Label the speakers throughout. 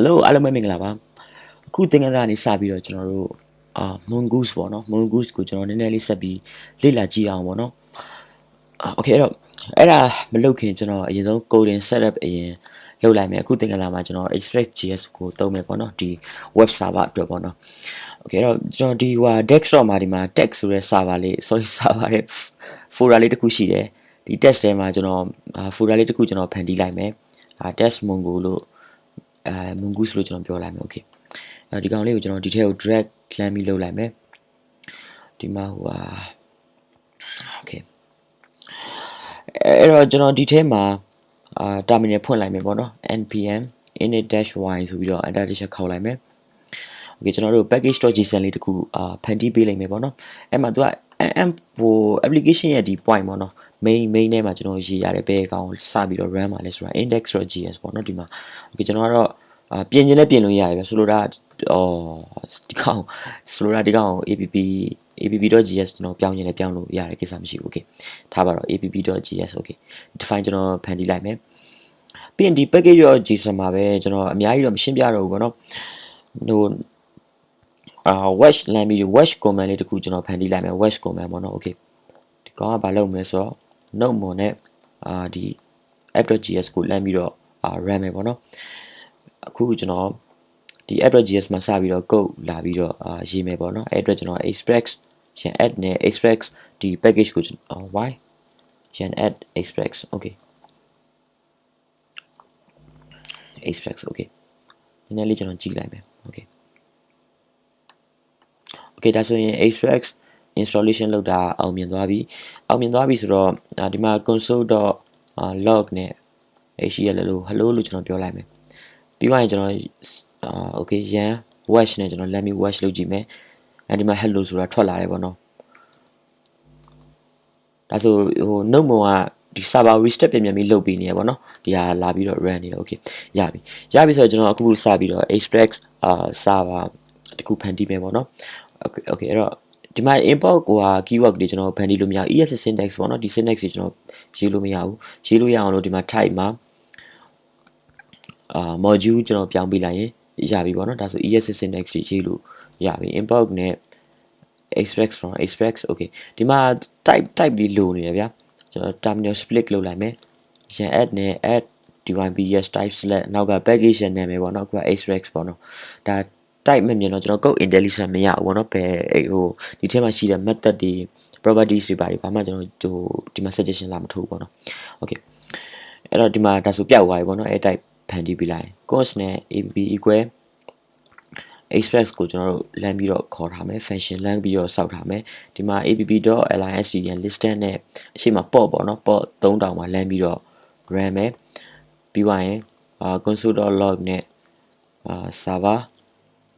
Speaker 1: Hello အားလုံးပဲမင်္ဂလာပါအခုသင်ခန်းစာနေစပြီးတော့ကျွန်တော်တို့အာ mongoose ပေါ့နော် mongoose ကိုကျွန်တော်နည်းနည်းလေးဆက်ပြီးလေ့လာကြည့်အောင်ပေါ့နော်အာ okay အဲ့တော့အဲ့ဒါမလုပ်ခင်ကျွန်တော်အရင်ဆုံး coding setup အရင်လုပ်လိုက်မယ်အခုသင်ခန်းစာမှာကျွန်တော် express.js ကိုသုံးမယ်ပေါ့နော်ဒီ web server အတွက်ပေါ့နော် okay အဲ့တော့ကျွန်တော်ဒီဟို desktop မှာဒီမှာ text ဆိုတဲ့ server လေး sorry server ရဲ့ folder လေးတစ်ခုရှိတယ်ဒီ text ထဲမှာကျွန်တော် folder လေးတစ်ခုကျွန်တော်ဖန်တီးလိုက်မယ်အာ test mongo လို့ အဲ mongoose လို့ကျွန်တော်ပြောလိုက်မယ် okay အဲဒီကောင်လေးကိုကျွန်တော်ဒီထဲကို drag လှမ်းပြီးလုပ်လိုက်မယ်ဒီမှာဟိုဟာ okay အဲ့တော့ကျွန်တော်ဒီထဲမှာအာ terminal ဖွင့်လိုက်မယ်ပေါ့နော် npm init-y ဆိုပြီးတော့ enter တစ်ချက်ခေါက်လိုက်မယ် okay ကျွန်တော်တို့ package.json လေးတခုအာဖန်တီးပေးလိုက်မယ်ပေါ့နော်အဲ့မှာသူက am ဟို application ရဲ့ဒီ point ပေါ့နော် main main ထဲမှာကျွန်တော်ရေးရတယ်ဘယ်ကောင်စပြီးတော့ run ပါလဲဆိုတာ index.js ပေါ့နော်ဒီမှာ okay ကျွန်တော်ကတော့အာပြင်ခြင်းလည်းပြင်လို့ရတယ်ပဲဆိုလိုတာအော်ဒီကောင်ဆိုလိုတာဒီကောင် app app.js ကျွန်တော်ပြောင်းခြင်းလည်းပြောင်းလို့ရတယ်ကိစ္စမရှိဘူး okay ထားပါတော့ app.js okay define ကျွန်တော်ဖန်တီးလိုက်မယ်ပြီးရင်ဒီ package.json မှာပဲကျွန်တော်အများကြီးတော့မရှင်းပြတော့ဘူးပေါ့နော်ဟို အာ wash လမ်းပြီး wash command လေးတခုကျွန်တော်ဖန်တီးလိုက်မယ် wash command ပေါ့နော် okay ဒီကောင်ကဘာလုပ်မလဲဆိုတော့ node mon နဲ့အာဒီ app.js ကိုလမ်းပြီးတော့အာ run မယ်ပေါ့နော်အခုကျွန်တော်ဒီ app.js မှာစပြီးတော့ code လာပြီးတော့အာရေးမယ်ပေါ့နော်အဲ့အတွက်ကျွန်တော် express ရှင် add နဲ့ express ဒီ package ကိုကျွန်တော် why ရှင် add express okay express okay နည်းနည်းလေးကျွန်တော်ကြည့်လိုက်မယ် okay Okay ဒါဆိုရင် express installation လုပ်တာအောင်မြင်သွားပြီအောင်မြင်သွားပြီဆိုတော့ဒီမှာ console.log နဲ့ HCL လို့ hello လို့ကျွန်တော်ပြောလိုက်မယ်ပြီးသွားရင်ကျွန်တော်အာ okay ရန် wash နဲ့ကျွန်တော် let me wash လုပ်ကြည့်မယ်အဲဒီမှာ hello ဆိုတာထွက်လာတယ်ပေါ့နော်ဒါဆိုဟို note မောကဒီ server restart ပြန်ပြန်ပြီးလုပ်ပြီးနေရပေါ့နော်ဒီဟာလာပြီးတော့ run နေတယ် okay ရပြီရပြီဆိုတော့ကျွန်တော်အခုစပြီးတော့ express အာ server တခုဖန်တီးမယ်ပေါ့နော် okay okay အဲ့တော့ဒီမှာ import ကိုဟာ keyword တွေကျွန်တော်ဖန်တီးလို့မရဘူး ES syntax ပေါ့နော်ဒီ syntax တွေကျွန်တော်ရေးလို့မရဘူးရေးလို့ရအောင်လို့ဒီမှာ type မှာအာ module ကျွန်တော်ပြောင်းပေးလိုက်ရင်ရပြီပေါ့နော်ဒါဆို ES syntax တွေရေးလို့ရပြီ import နဲ့ express from express okay ဒီမှာ type type လေးလိုနေတယ်ဗျာကျွန်တော် terminal split လုပ်လိုက်မယ်ရန် add နဲ့ add dynbs type select နောက်က package ရဲ့နာမည်ပေါ့နော်အခုက express ပေါ့နော်ဒါ type မမြင်တော့ကျွန်တော် code intelligence မရဘူးပေါ့နော်ဘယ်ဟိုဒီထဲမှာရှိတဲ့ method တွေ properties တွေပါဘာမှကျွန်တော်ဟိုဒီမှာ suggestion လာမထိုးဘူးပေါ့နော် okay အဲ့တော့ဒီမှာဒါဆိုပြောက်သွားပြီပေါ့နော် a type ဖန်တီးပြီးလိုက် const နဲ့ app equal express ကိုကျွန်တော်တို့လမ်းပြီးတော့ခေါ်ထားမယ် function လမ်းပြီးတော့စောက်ထားမယ်ဒီမှာ app.listn listed နဲ့အရှိမ port ပေါ့နော် port 3000မှာလမ်းပြီးတော့ run မယ်ပြီးသွားရင်အာ console.log နဲ့အာ server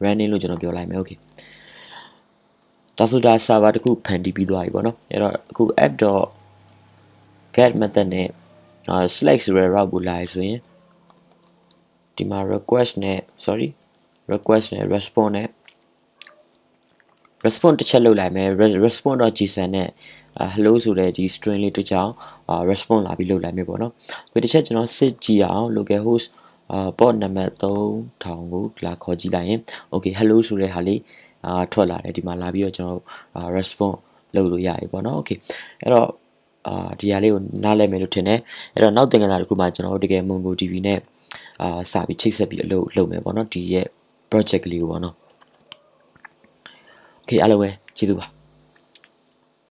Speaker 1: running လို့ကျွန်တော်ပြောလိုက်မယ် okay ဒါဆိုဒါ server တခုဖန်တီးပြီးသွားပြီပေါ့နော်အဲ့တော့အခု app.get method နဲ့အာ select ဆိုတဲ့ route ကိုလာရဆိုရင်ဒီမှာ request နဲ့ sorry request နဲ့ response နဲ့ response တစ်ချက်လုပ်လိုက်မယ် response.json နဲ့ hello ဆိုတဲ့ဒီ string လေးတစ်ချောင်း response လာပြီးလုပ်လိုက်မယ်ပေါ့နော်ဒီတစ်ချက်ကျွန်တော်စစ်ကြည့်အောင် local host အာ port နံပါတ်3000ကိုလာခေါ်ကြည့်လိုက်ရင် okay hello ဆိုတဲ့ဟာလေးအာထွက်လာတယ်ဒီမှာလာပြီးတော့ကျွန်တော် response လုပ်လို့ရပြီပေါ့နော် okay အဲ့တော့အာဒီဟာလေးကိုနားလည်မယ်လို့ထင်တယ်အဲ့တော့နောက်သင်ခန်းစာတစ်ခုမှကျွန်တော်တို့တကယ် MongoDB နဲ့အာစပြီးချိတ်ဆက်ပြီးအလုပ်လုပ်မယ်ပေါ့နော်ဒီရဲ့ project ကလေးကိုပေါ့နော် okay အားလုံးပဲကျေးဇူးပါ